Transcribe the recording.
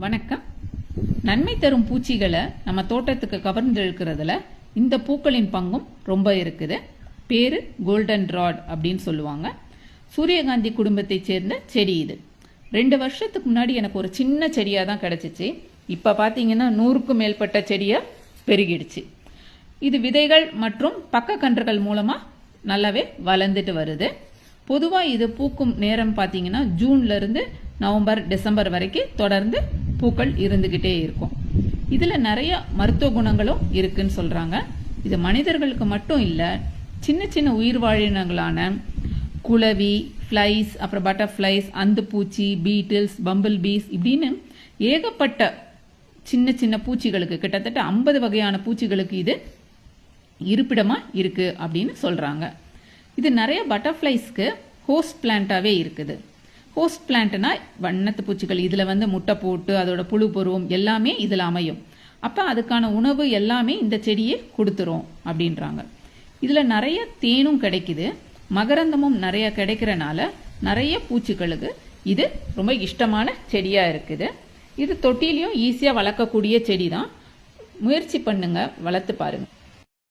வணக்கம். நன்மை தரும் பூச்சிகளை நம்ம தோட்டத்துக்கு கவர்ந்தெழுக்கிறதுல இந்த பூக்களின் பங்கும் ரொம்ப இருக்குது. பேரு கோல்டன் ராட் அப்படின்னு சொல்லுவாங்க. சூரியகாந்தி குடும்பத்தை சேர்ந்த செடி இது. ரெண்டு வருஷத்துக்கு முன்னாடி எனக்கு ஒரு சின்ன செடியாக தான் கிடச்சிச்சு. இப்போ பார்த்தீங்கன்னா நூறுக்கும் மேற்பட்ட செடியாக பெருகிடுச்சு. இது விதைகள் மற்றும் பக்க கன்றுகள் மூலமாக நல்லாவே வளர்ந்துட்டு வருது. பொதுவாக இது பூக்கும் நேரம் பார்த்தீங்கன்னா ஜூன்லேருந்து நவம்பர் டிசம்பர் வரைக்கும் தொடர்ந்து பூக்கள் இருந்துகிட்டே இருக்கும். இதில் நிறைய மருத்துவ குணங்களும் இருக்குன்னு சொல்றாங்க. இது மனிதர்களுக்கு மட்டும் இல்லை சின்ன சின்ன உயிர் வாழினங்களான குளவி ஃப்ளைஸ் அப்புறம் பட்டர்ஃப்ளைஸ் அந்துப்பூச்சி பீட்டில்ஸ் பம்பிள் பீஸ் இப்படின்னு ஏகப்பட்ட சின்ன சின்ன பூச்சிகளுக்கு கிட்டத்தட்ட ஐம்பது வகையான பூச்சிகளுக்கு இது இருப்பிடமா இருக்கு அப்படின்னு சொல்றாங்க. இது நிறைய பட்டர்ஃப்ளைஸ்க்கு ஹோஸ்ட் பிளான்ட்டாவே இருக்குது. ஹோஸ்ட் பிளான்ட்னா வண்ணத்து பூச்சிகள். இதில் வந்து முட்டை போட்டு அதோட புழு பருவம் எல்லாமே இதில் அமையும். அப்போ அதுக்கான உணவு எல்லாமே இந்த செடியே கொடுத்துரும் அப்படின்றாங்க. இதில் நிறைய தேனும் கிடைக்குது. மகரந்தமும் நிறைய கிடைக்கிறனால நிறைய பூச்சிகளுக்கு இது ரொம்ப இஷ்டமான செடியாக இருக்குது. இது தொட்டிலையும் ஈஸியாக வளர்க்கக்கூடிய செடி தான் முயற்சி பண்ணுங்க வளர்த்து பாருங்கள்